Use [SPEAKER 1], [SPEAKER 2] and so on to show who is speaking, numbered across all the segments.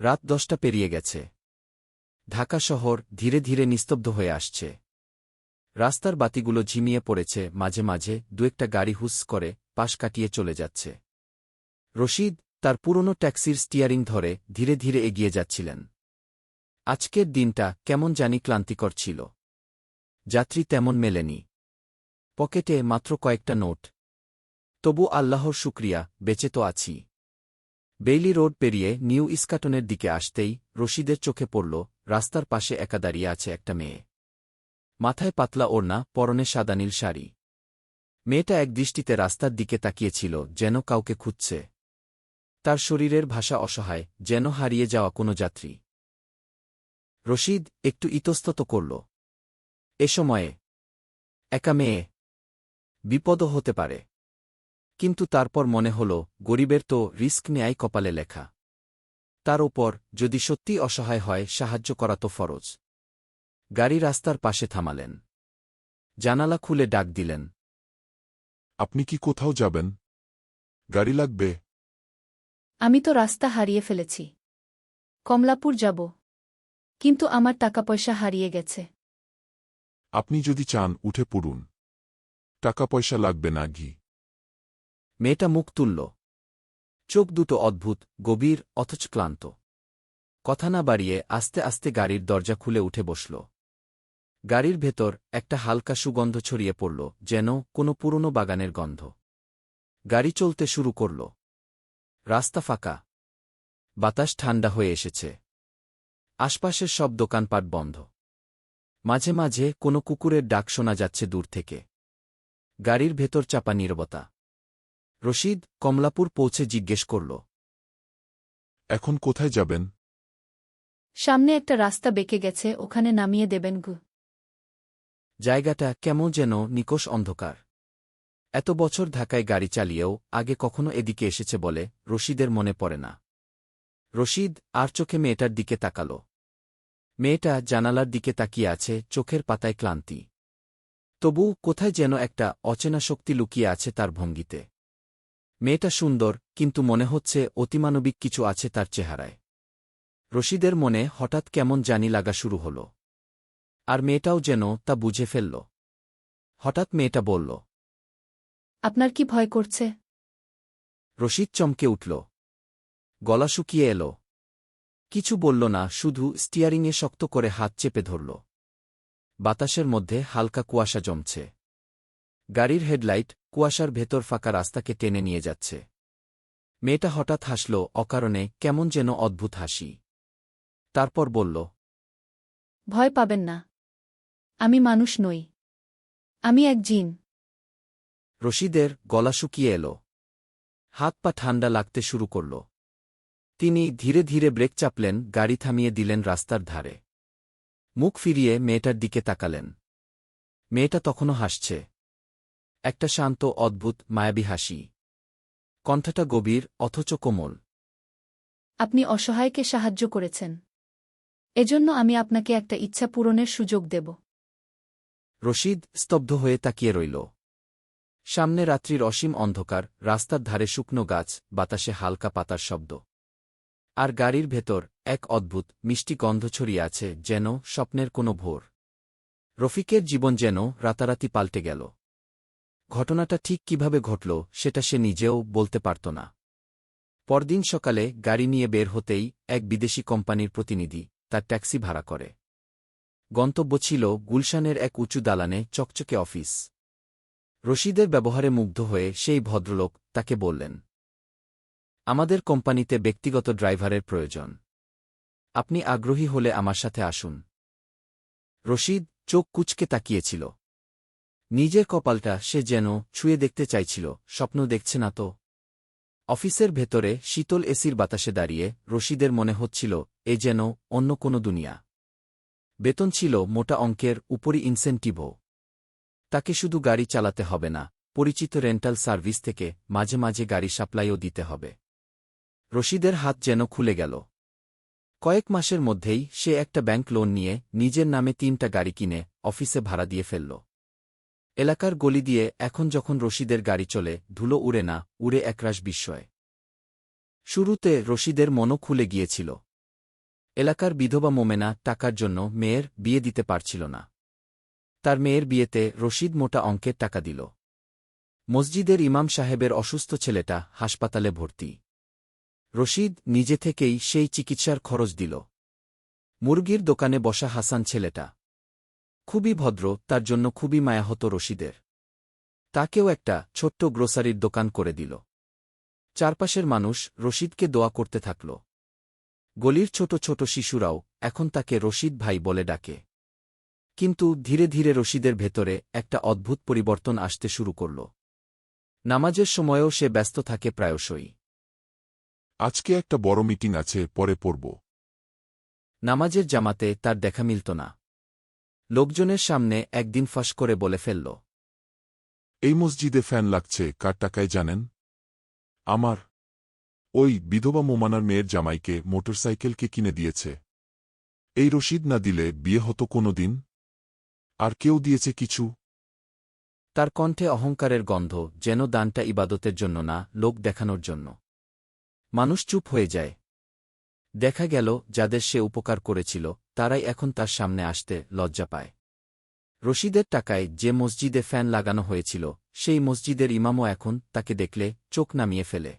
[SPEAKER 1] রাত দশটা পেরিয়ে গেছে। ঢাকা শহর ধীরে ধীরে নিস্তব্ধ হয়ে আসছে। রাস্তার বাতিগুলো ঝিমিয়ে পড়েছে, মাঝে মাঝে দু একটা গাড়ি হুস করে পাশ কাটিয়ে চলে যাচ্ছে। রশিদ তার পুরনো ট্যাক্সির স্টিয়ারিং ধরে ধীরে ধীরে এগিয়ে যাচ্ছিলেন। আজকের দিনটা কেমন জানি ক্লান্তিকর ছিল। যাত্রী তেমন মেলেনি। পকেটে মাত্র কয়েকটা নোট। তবু আল্লাহর শুক্রিয়া, বেঁচে তো আছি। বেইলি রোড পেরিয়ে নিউ ইস্কাটনের দিকে আসতেই রশিদের চোখে পড়ল রাস্তার পাশে একা দাঁড়িয়ে আছে একটা মেয়ে। মাথায় পাতলা ওড়না, পরনে সাদানীল শাড়ি। মেয়েটা এক দৃষ্টিতে রাস্তার দিকে তাকিয়েছিল, যেন কাউকে খুঁজছে। তার শরীরের ভাষা অসহায়, যেন হারিয়ে যাওয়া কোনো যাত্রী। রশিদ একটু ইতস্তত করল। এ সময়ে, একা মেয়ে, বিপদও হতে পারে। কিন্তু তারপর মনে হল গরিবের তো রিস্ক নেয়াই কপালে লেখা। তার ওপর যদি সত্যি অসহায় হয় সাহায্য করা তো ফরজ। গাড়ি রাস্তার পাশে থামালেন। জানালা খুলে ডাক দিলেন।
[SPEAKER 2] আপনি কি কোথাও যাবেন? গাড়ি লাগবে।
[SPEAKER 3] আমি তো রাস্তা হারিয়ে ফেলেছি। কমলাপুর যাব। কিন্তু আমার টাকা পয়সা হারিয়ে গেছে।
[SPEAKER 2] আপনি যদি চান উঠে পড়ুন। টাকা পয়সা লাগবে না ঘি।
[SPEAKER 1] মেয়েটা মুখ তুলল। চোখ দুটো অদ্ভুত, গভীর, অথচ ক্লান্ত। কথা না বাড়িয়ে আস্তে আস্তে গাড়ির দরজা খুলে উঠে বসল। গাড়ির ভেতর একটা হালকা সুগন্ধ ছড়িয়ে পড়ল, যেন কোনো পুরনো বাগানের গন্ধ। গাড়ি চলতে শুরু করল। রাস্তা ফাঁকা। বাতাস ঠান্ডা হয়ে এসেছে। আশপাশের সব দোকানপাট বন্ধ। মাঝে মাঝে কোনো কুকুরের ডাক শোনা যাচ্ছে দূর থেকে। গাড়ির ভেতর চাপা নীরবতা। রশিদ কমলাপুর পৌঁছে জিজ্ঞেস করল।
[SPEAKER 2] এখন কোথায় যাবেন?
[SPEAKER 3] সামনে একটা রাস্তা বেঁকে গেছে ওখানে নামিয়ে দেবেন গু।
[SPEAKER 1] জায়গাটা কেমন যেন নিকোষ অন্ধকার। এত বছর ঢাকায় গাড়ি চালিয়েও আগে কখনো এদিকে এসেছে বলে রশিদের মনে পড়ে না। রশিদ আর চোখে মেয়েটার দিকে তাকাল। মেয়েটা জানালার দিকে তাকিয়ে আছে চোখের পাতায় ক্লান্তি। তবু কোথায় যেন একটা অচেনা শক্তি লুকিয়ে আছে তার ভঙ্গিতে। মেয়েটা সুন্দর কিন্তু মনে হচ্ছে অতিমানবিক কিছু আছে তার চেহারায়। রশিদের মনে হঠাৎ কেমন জানি লাগা শুরু হল। আর মেয়েটাও যেন তা বুঝে ফেলল। হঠাৎ মেয়েটা বলল
[SPEAKER 3] আপনার কি ভয় করছে?
[SPEAKER 1] রশিদ চমকে উঠল। গলা শুকিয়ে এল। কিছু বলল না শুধু স্টিয়ারিংয়ে শক্ত করে হাত চেপে ধরল। বাতাসের মধ্যে হালকা কুয়াশা জমছে। গাড়ির হেডলাইট কুয়াশার ভেতর ফাঁকা রাস্তাকে টেনে নিয়ে যাচ্ছে। মেয়েটা হঠাৎ হাসল অকারণে কেমন যেন অদ্ভুত হাসি। তারপর বলল
[SPEAKER 3] ভয় পাবেন না। আমি মানুষ নই। আমি এক জিন।
[SPEAKER 1] রশিদের গলা শুকিয়ে এল। হাত পা ঠান্ডা লাগতে শুরু করল। তিনি ধীরে ধীরে ব্রেক চাপলেন গাড়ি থামিয়ে দিলেন রাস্তার ধারে। মুখ ফিরিয়ে মেয়েটার দিকে তাকালেন। মেয়েটা তখনও হাসছে। একটা শান্ত অদ্ভুত মায়াবী হাসি। কণ্ঠটা গভীর অথচ কোমল।
[SPEAKER 3] আপনি অসহায়কে সাহায্য করেছেন। এজন্য আমি আপনাকে একটা ইচ্ছা পূরণের সুযোগ দেব।
[SPEAKER 1] রশিদ স্তব্ধ হয়ে তাকিয়ে রইল। সামনে রাত্রির অসীম অন্ধকার রাস্তার ধারে শুকনো গাছ বাতাসে হালকা পাতার শব্দ। আর গাড়ির ভেতর এক অদ্ভুত মিষ্টি গন্ধ ছড়িয়ে আছে যেন স্বপ্নের কোনো ভোর। রফিকের জীবন যেন রাতারাতি পাল্টে গেল। ঘটনাটা ঠিক কীভাবে ঘটল, সেটা সে নিজেও বলতে পারত না। পরদিন সকালে গাড়ি নিয়ে বের হতেই এক বিদেশি কোম্পানির প্রতিনিধি তার ট্যাক্সি ভাড়া করে। গন্তব্য ছিল গুলশানের এক উঁচু দালানে চকচকে অফিস। রশিদের ব্যবহারে মুগ্ধ হয়ে সেই ভদ্রলোক তাকে বললেন, আমাদের কোম্পানিতে ব্যক্তিগত ড্রাইভারের প্রয়োজন। আপনি আগ্রহী হলে আমার সাথে আসুন। রশিদ চোখ কুচকে তাকিয়েছিল। নিজের কপালটা সে যেন ছুঁয়ে দেখতে চাইছিল, স্বপ্ন দেখছে না তো। অফিসের ভেতরে শীতল এসির বাতাসে দাঁড়িয়ে রশিদের মনে হচ্ছিল, এ যেন অন্য কোনো দুনিয়া। বেতন ছিল মোটা অঙ্কের উপরই ইনসেন্টিভও তাকে শুধু গাড়ি চালাতে হবে না, পরিচিত রেন্টাল সার্ভিস থেকে মাঝে মাঝে গাড়ি সাপ্লাইও দিতে হবে। রশিদের হাত যেন খুলে গেল। কয়েক মাসের মধ্যেই সে একটা ব্যাংক লোন নিয়ে নিজের নামে তিনটা গাড়ি কিনে অফিসে ভাড়া দিয়ে ফেলল। এলাকার গলি দিয়ে এখন যখন রশিদের গাড়ি চলে, ধুলো উড়ে না, উড়ে একরাশ বিস্ময়। শুরুতে রশিদের মনও খুলে গিয়েছিল। এলাকার বিধবা মোমেনা টাকার জন্য মেয়ের বিয়ে দিতে পারছিল না। তার মেয়ের বিয়েতে রশিদ মোটা অঙ্কের টাকা দিল। মসজিদের ইমাম সাহেবের অসুস্থ ছেলেটা হাসপাতালে ভর্তি। রশিদ নিজে থেকেই সেই চিকিৎসার খরচ দিল। মুরগির দোকানে বসা হাসান ছেলেটা খুবই ভদ্র তার জন্য খুবই মায়া হতো রশিদের। তাকেও একটা ছোট্ট গ্রোসারির দোকান করে দিল। চারপাশের মানুষ রশিদকে দোয়া করতে থাকল। গলির ছোট ছোট শিশুরাও এখন তাকে রশিদ ভাই বলে ডাকে। কিন্তু ধীরে ধীরে রশিদের ভেতরে একটা অদ্ভুত পরিবর্তন আসতে শুরু করল। নামাজের সময়েও সে ব্যস্ত থাকে প্রায়শই।
[SPEAKER 2] আজকে একটা বড় মিটিং আছে পরে পড়ব।
[SPEAKER 1] নামাজের জামাতে তার দেখা মিলত না। লোকজনের সামনে একদিন ফাঁস করে বলে ফেলল
[SPEAKER 2] এই মসজিদে ফ্যান লাগছে কার টাকায় জানেন? আমার ওই বিধবা মোমানার মেয়ের জামাইকে মোটরসাইকেলকে কিনে দিয়েছে। এই রশিদ না দিলে বিয়ে হতো কোনো দিন আর কেউ দিয়েছে কিছু?
[SPEAKER 1] তার কণ্ঠে অহংকারের গন্ধ যেন দানটা ইবাদতের জন্য না লোক দেখানোর জন্য। মানুষ চুপ হয়ে যায়। দেখা গেল যাদের সে উপকার করেছিল তারাই এখন তার সামনে আসতে লজ্জা পায়। রশিদের টাকায় যে মসজিদে ফ্যান লাগানো হয়েছিল, সেই মসজিদের ইমামও এখন তাকে দেখলে চোখ নামিয়ে ফেলে।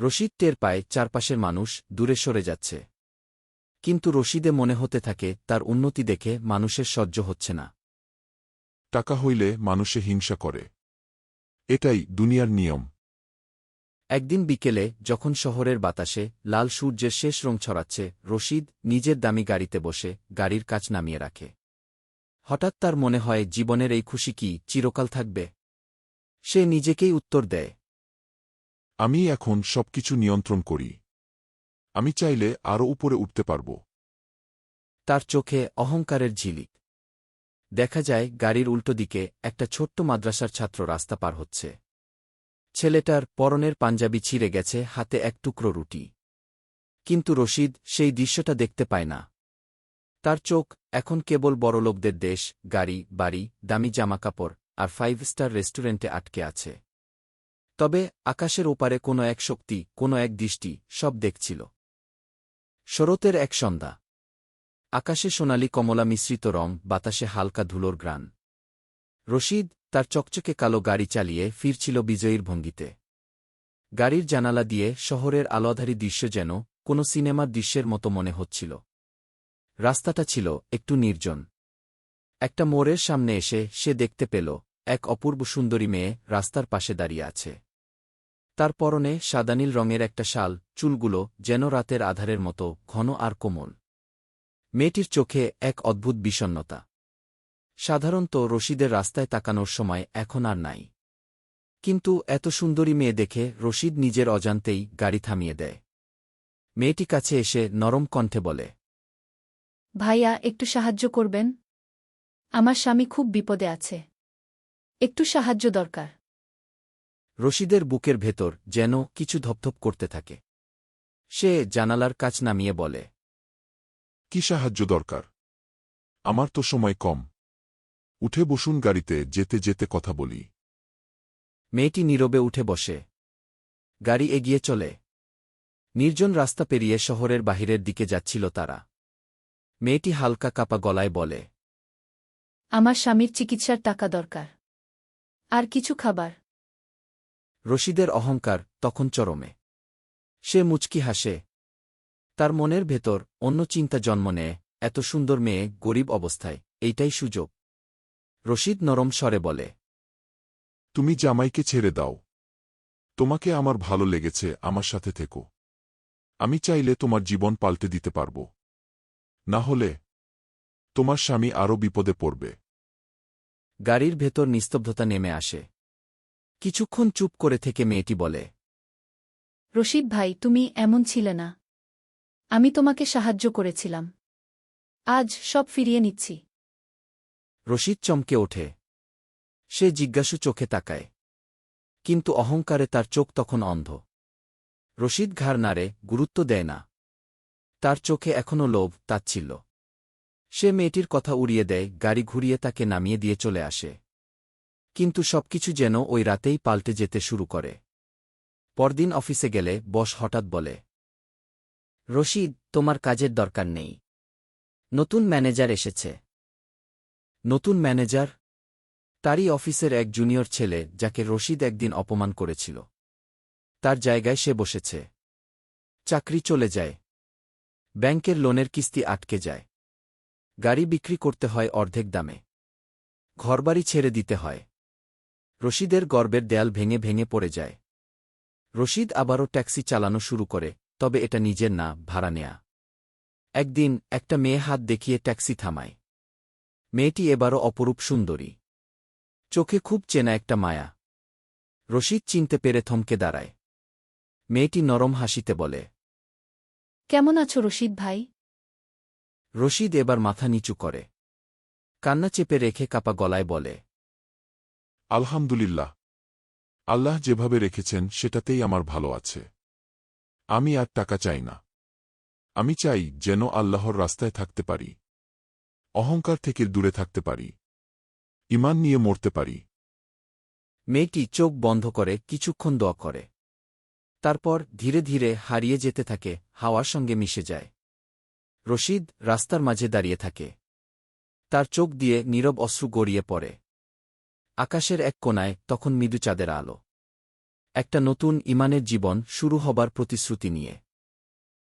[SPEAKER 1] রশিদ টের পায় চারপাশের মানুষ দূরে সরে যাচ্ছে। কিন্তু রশিদে মনে হতে থাকে তার উন্নতি দেখে মানুষের সহ্য হচ্ছে না।
[SPEAKER 2] টাকা হইলে মানুষে হিংসা করে। এটাই দুনিয়ার নিয়ম।
[SPEAKER 1] একদিন বিকেলে যখন শহরের বাতাসে লাল সূর্যের শেষ রং ছড়াচ্ছে রশিদ নিজের দামি গাড়িতে বসে গাড়ির কাজ নামিয়ে রাখে। হঠাৎ তার মনে হয় জীবনের এই খুশি কি চিরকাল থাকবে? সে নিজেকেই উত্তর দেয়।
[SPEAKER 2] আমি এখন সবকিছু নিয়ন্ত্রণ করি। আমি চাইলে আরও উপরে উঠতে পারব।
[SPEAKER 1] তার চোখে অহংকারের ঝিলিক। দেখা যায় গাড়ির উল্টো দিকে একটা ছোট্ট মাদ্রাসার ছাত্র রাস্তা পার হচ্ছে। ছেলেটার পরনের পাঞ্জাবি ছিঁড়ে গেছে হাতে এক টুকরো রুটি। কিন্তু রশিদ সেই দৃশ্যটা দেখতে পায় না। তার চোখ এখন কেবল বড়লোকদের দেশ, গাড়ি, বাড়ি, দামি জামাকাপড় আর ফাইভ স্টার রেস্টুরেন্টে আটকে আছে। তবে আকাশের ওপারে কোনো এক শক্তি, কোনো এক দৃষ্টি সব দেখছিল। শরতের এক সন্ধ্যা। আকাশে সোনালি কমলা মিশ্রিত রং, বাতাসে হালকা ধুলোর গ্রান রশিদ তার চকচকে কালো গাড়ি চালিয়ে ফিরছিল বিজয়ীর ভঙ্গিতে। গাড়ির জানালা দিয়ে শহরের আলোধারী দৃশ্য যেন কোনো সিনেমার দৃশ্যের মতো মনে হচ্ছিল। রাস্তাটা ছিল একটু নির্জন। একটা মোড়ের সামনে এসে সে দেখতে পেল এক অপূর্ব সুন্দরী মেয়ে রাস্তার পাশে দাঁড়িয়ে আছে। তার পরনে সাদানীল রঙের একটা শাল, চুলগুলো যেন রাতের আধারের মতো ঘন আর কোমল। মেয়েটির চোখে এক অদ্ভুত বিষণ্নতা সাধারণত রশিদের রাস্তায় তাকানোর সময় এখন আর নাই। কিন্তু এত সুন্দরী মেয়ে দেখে রশিদ নিজের অজান্তেই গাড়ি থামিয়ে দেয়। মেয়েটি কাছে এসে নরম কণ্ঠে বলে
[SPEAKER 3] ভাইয়া একটু সাহায্য করবেন? আমার স্বামী খুব বিপদে আছে। একটু সাহায্য দরকার।
[SPEAKER 1] রশিদের বুকের ভেতর যেন কিছু ধপধপ করতে থাকে। সে জানালার কাছ নামিয়ে বলে
[SPEAKER 2] কি সাহায্য দরকার? আমার তো সময় কম। উঠে বসুন গাড়িতে যেতে যেতে কথা বলি।
[SPEAKER 1] মেয়েটি নীরবে উঠে বসে। গাড়ি এগিয়ে চলে। নির্জন রাস্তা পেরিয়ে শহরের বাহিরের দিকে যাচ্ছিল তারা। মেয়েটি হালকা কাপা গলায় বলে
[SPEAKER 3] আমার স্বামীর চিকিৎসার টাকা দরকার। আর কিছু খাবার?
[SPEAKER 1] রশিদের অহংকার তখন চরমে। সে মুচকি হাসে তার মনের ভেতর অন্য চিন্তা জন্ম নেয় এত সুন্দর মেয়ে গরিব অবস্থায় এইটাই সুযোগ। রশিদ নরম স্বরে বলে
[SPEAKER 2] তুমি জামাইকে ছেড়ে দাও। তোমাকে আমার ভালো লেগেছে আমার সাথে থেকো। আমি চাইলে তোমার জীবন পাল্টে দিতে পারব। না হলে তোমার স্বামী আরও বিপদে পড়বে।
[SPEAKER 1] গাড়ির ভেতর নিস্তব্ধতা নেমে আসে। কিছুক্ষণ চুপ করে থেকে মেয়েটি বলে
[SPEAKER 3] রশিদ ভাই তুমি এমন ছিলে না। আমি তোমাকে সাহায্য করেছিলাম। আজ সব ফিরিয়ে নিচ্ছি।
[SPEAKER 1] রশিদ চমকে ওঠে। সে জিজ্ঞাসু চোখে তাকায়। কিন্তু অহংকারে তার চোখ তখন অন্ধ। রশিদ ঘাড় নাড়ে, গুরুত্ব দেয় না। তার চোখে এখনও লোভ তাচ্ছিল সে মেয়েটির কথা উড়িয়ে দেয়, গাড়ি ঘুরিয়ে তাকে নামিয়ে দিয়ে চলে আসে। কিন্তু সবকিছু যেন ওই রাতেই পাল্টে যেতে শুরু করে। পরদিন অফিসে গেলে বস হঠাৎ বলে, রশিদ, তোমার কাজের দরকার নেই। নতুন ম্যানেজার এসেছে।
[SPEAKER 2] নতুন ম্যানেজার?
[SPEAKER 1] তারই অফিসের এক জুনিয়র ছেলে, যাকে রশিদ একদিন অপমান করেছিল। তার জায়গায় সে বসেছে। চাকরি চলে যায়। ব্যাংকের লোনের কিস্তি আটকে যায়। গাড়ি বিক্রি করতে হয় অর্ধেক দামে। ঘরবাড়ি ছেড়ে দিতে হয়। রশিদের গর্বের দেয়াল ভেঙে ভেঙে পড়ে যায়। রশিদ আবারও ট্যাক্সি চালানো শুরু করে, তবে এটা নিজের না, ভাড়া নেয়া। একদিন একটা মেয়ে হাত দেখিয়ে ট্যাক্সি থামায়। মেয়েটি এবারও অপরূপ সুন্দরী। চোখে খুব চেনা একটা মায়া। রশিদ চিনতে পেরে থমকে দাঁড়ায়। মেয়েটি নরম হাসিতে বলে
[SPEAKER 3] কেমন আছো রশিদ ভাই?
[SPEAKER 1] রশিদ এবার মাথা নিচু করে। কান্না চেপে রেখে কাপা গলায় বলে
[SPEAKER 2] আলহামদুলিল্লাহ। আল্লাহ যেভাবে রেখেছেন সেটাতেই আমার ভালো আছে। আমি আর টাকা চাই না। আমি চাই যেন আল্লাহর রাস্তায় থাকতে পারি। অহংকার থেকে দূরে থাকতে পারি। ইমান নিয়ে মরতে পারি।
[SPEAKER 1] মেয়েটি চোখ বন্ধ করে কিছুক্ষণ দোয়া করে। তারপর ধীরে ধীরে হারিয়ে যেতে থাকে, হাওয়ার সঙ্গে মিশে যায়। রশিদ রাস্তার মাঝে দাঁড়িয়ে থাকে। তার চোখ দিয়ে নীরব অশ্রু গড়িয়ে পড়ে। আকাশের এক কোনায় তখন মৃদু চাঁদের আলো। একটা নতুন ইমানের জীবন শুরু হবার প্রতিশ্রুতি নিয়ে।